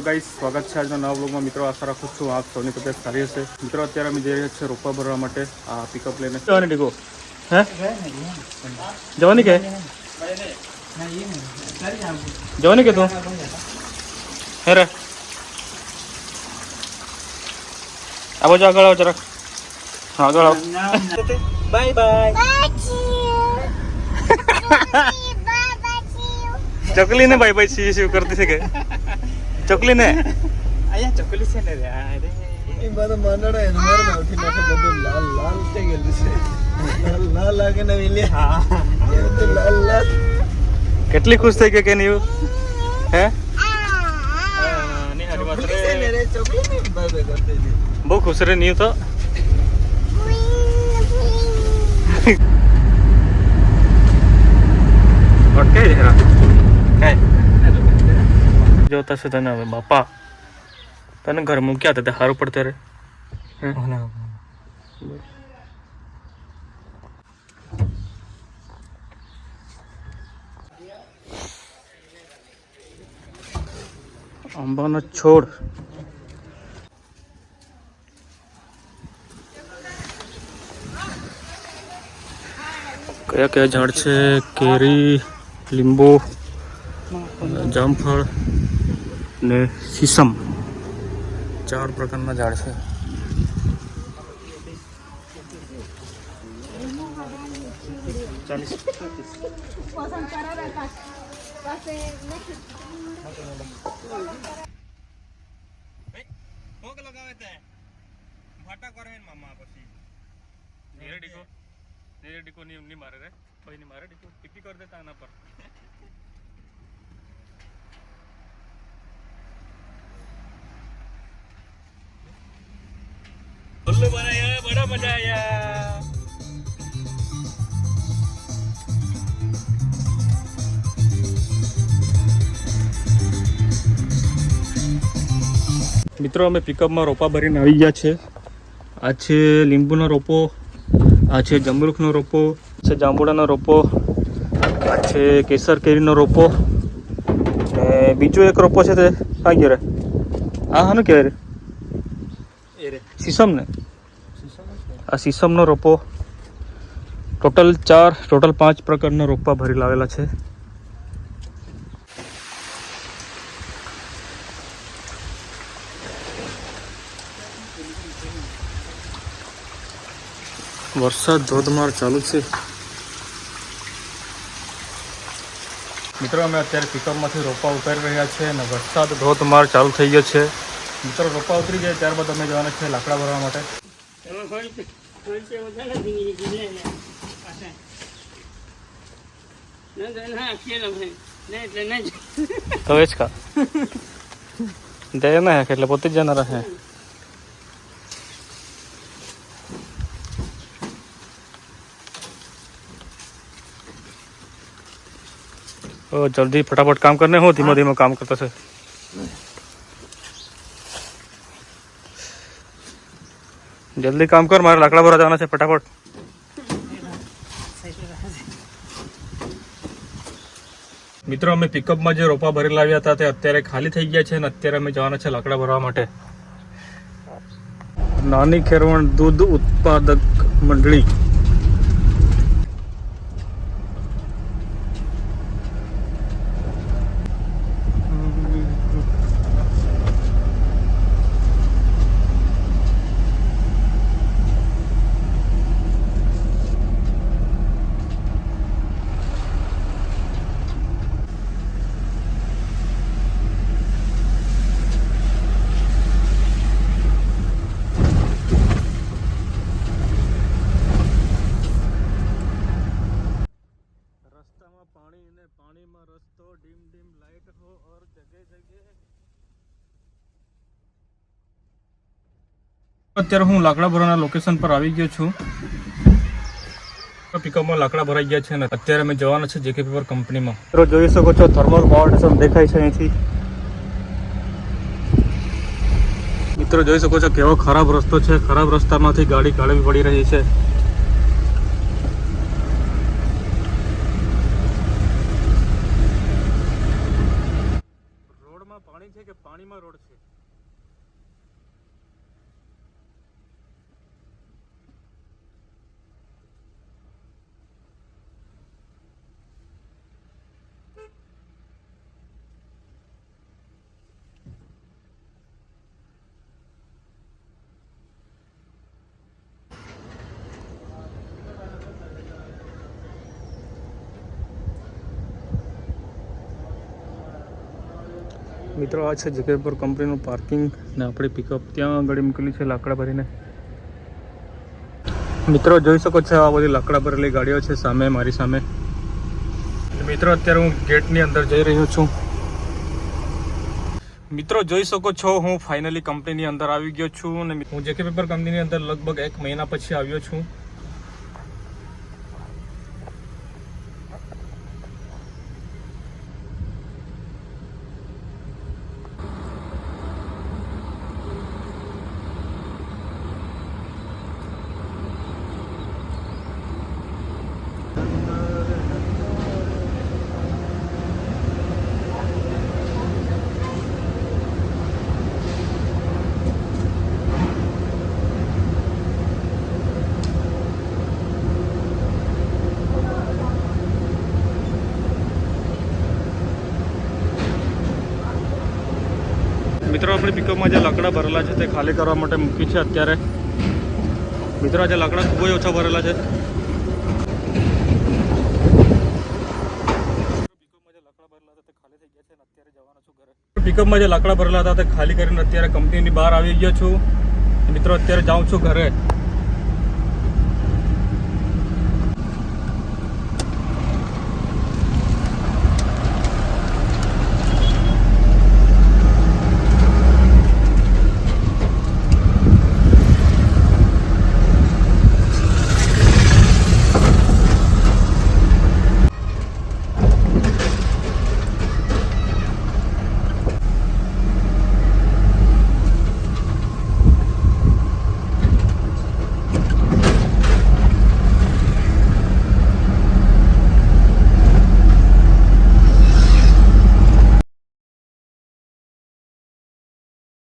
Hello guys સ્વાગત છે આજના નવા બ્લોગમાં મિત્રો આશા રાખું છું આપ સૌની તબિયત સારી હશે. મિત્રો અત્યારે અમે જઈ રહ્યા છીએ રોપા ભરવા માટે. આ પિકઅપ લઈને. જવાની ડીગો હે? જવાની કે? જવાની કે તું? હે રે? આ બાજુ આગળ આવો જરાક. હા આગળ આવો. બાય બાય ચકલી ને ભાઈ ભાઈ સી સી કરતી છે કે? ચકલી ને? અહીંયા ચકલી છે ને એ બધા મંડળો એનું મારે નાખે બધું લાલ લાલ થઈ ગયેલું છે. લાલ લાલ લાગે ને વિલે. હા. બધું લાલ લાલ. કેટલી ખુશ થઈ ગઈ કે નહીં? હે? ની હારી વાત ચોકલી છે ને રે રે ચોકલી ને? બાબે કરતી હતી બહુ ખુશ રે નહીં તો? જોતા છે તને હવે બાપા. તને ઘર મૂક્યા હતા તે સારું પડતે રે. અંબાનો છોડ. કયા કયા ઝાડ છે? કેરી લીંબુ જામફળ. ને સીસમ ચાર પ્રકારના ઝાડ છે. ભાટા કરે મામા પછી ધીરે ડીકો ધીરે ડીકો ની ની મારે રે. કોઈ નહીં મારે ડીકો. ટીકી કરી દેતા આના પર. મજા મિત્રો અમે પિકઅપમાં રોપા ભરીને આવી ગયા છે. આ છે લીંબુનો રોપો આ છે જમરૂખનો રોપો છે જાંબુડાનો રોપો આ છે કેસર કેરીનો રોપો. અને બીજો એક રોપો છે તે આ ગયો રે આ હાનું કહેવાય રે એ રે. શીશમ ને આ સીસમનો રોપો ટોટલ ચાર ટોટલ પાંચ પ્રકારના રોપા ભરી લાવેલા છે. વરસાદ ધોધમાર ચાલુ છે. મિત્રો અમે અત્યારે પિકઅપમાંથી રોપા ઉતારી રહ્યા છે અને વરસાદ ધોધમાર ચાલુ થઈ ગયો છે. મિત્રો રોપા ઉતરી જાય ત્યારબાદ અમે જવાના છે લાકડા ભરવા માટે. તો એ જ કા દે ના હે એટલે પોતે જ જનારા હે ओ जल्दी फटाफट काम करने हो धीमे धीमे काम करता से જલ્દી કામ કર મારે લાકડા ભરા જવાના છે ફટાફટ. મિત્રો અમે પિકઅપમાં જે રોપા ભરી લાવ્યા હતા તે અત્યારે ખાલી થઈ ગયા છે અને અત્યારે અમે જવાના છે લાકડા ભરવા માટે. નાની ખેરવણ દૂધ ઉત્પાદક મંડળી. અને પાણીમાં રસ્તો ડીમ ડીમ લાઈટ હો ઓર જગે જગે અત્યારે હું લાકડા ભરવાના લોકેશન પર આવી ગયો છું. પિકઅપમાં લાકડા ભરાઈ ગયા છે અને અત્યારે અમે જવાના છે જેકે પેપર કંપનીમાં મિત્રો જોઈ શકો છો થર્મલ પાવર સ્ટેશન દેખાય છે અહીંથી. મિત્રો જોઈ શકો છો કેવો ખરાબ રસ્તો છે. ખરાબ રસ્તામાંથી ગાડી કાઢવી પડી રહી છે. પાણીમાં રોડ છે. મિત્રો, આ છે જગેપુર કંપનીનું પાર્કિંગ ને આપણી પિકઅપ ત્યાં આગળ મૂકેલી છે લાકડા ભરીને. મિત્રો, જોઈ શકો છો આ બધી લાકડા ભરેલી ગાડીઓ છે સામે, મારી સામે. મિત્રો, અત્યારે હું ગેટની અંદર જઈ રહ્યો છું. મિત્રો, જોઈ શકો છો હું ફાઇનલી કંપનીની અંદર આવી ગયો છું અને હું જેકે પેપર કંપનીની અંદર લગભગ એક મહિના પછી આવ્યો છું મિત્રો આપણી પિકઅપમાં જે લાકડા ભરેલા છે તે ખાલી કરવા માટે મૂકી છે અત્યારે. મિત્રો, આજે લાકડા ખૂબ જ ઓછા ભરેલા છે. પિકઅપમાં જે લાકડા ભરેલા હતા તે ખાલી કરીને અત્યારે કંપનીની બહાર આવી ગયો છું. મિત્રો, અત્યારે જાઉં છું ઘરે.